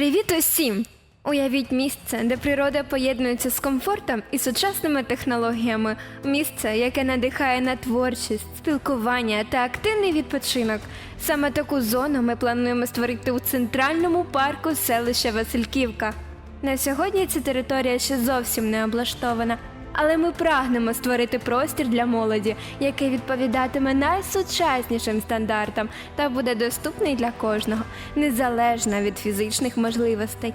Привіт усім! Уявіть місце, де природа поєднується з комфортом і сучасними технологіями. Місце, яке надихає на творчість, спілкування та активний відпочинок. Саме таку зону ми плануємо створити у центральному парку селища Васильківка. На сьогодні ця територія ще зовсім не облаштована, але ми прагнемо створити простір для молоді, який відповідатиме найсучаснішим стандартам та буде доступний для кожного, незалежно від фізичних можливостей.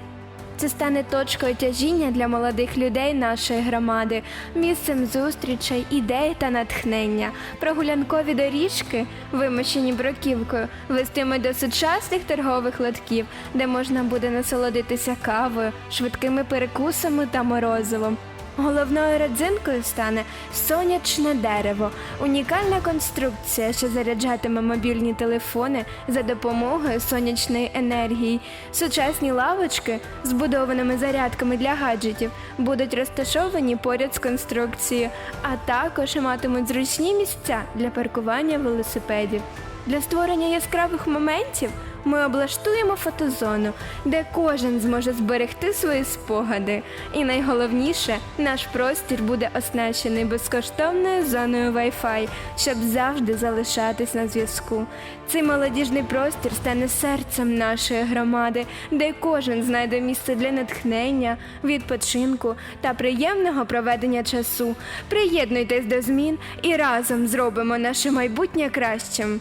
Це стане точкою тяжіння для молодих людей нашої громади, місцем зустрічей, ідей та натхнення. Прогулянкові доріжки, вимощені бруківкою, вестиме до сучасних торгових лотків, де можна буде насолодитися кавою, швидкими перекусами та морозивом. Головною родзинкою стане сонячне дерево, унікальна конструкція, що заряджатиме мобільні телефони за допомогою сонячної енергії. Сучасні лавочки, збудованими зарядками для гаджетів, будуть розташовані поряд з конструкцією, а також матимуть зручні місця для паркування велосипедів. Для створення яскравих моментів ми облаштуємо фотозону, де кожен зможе зберегти свої спогади. І найголовніше, наш простір буде оснащений безкоштовною зоною Wi-Fi, щоб завжди залишатись на зв'язку. Цей молодіжний простір стане серцем нашої громади, де кожен знайде місце для натхнення, відпочинку та приємного проведення часу. Приєднуйтесь до змін і разом зробимо наше майбутнє кращим.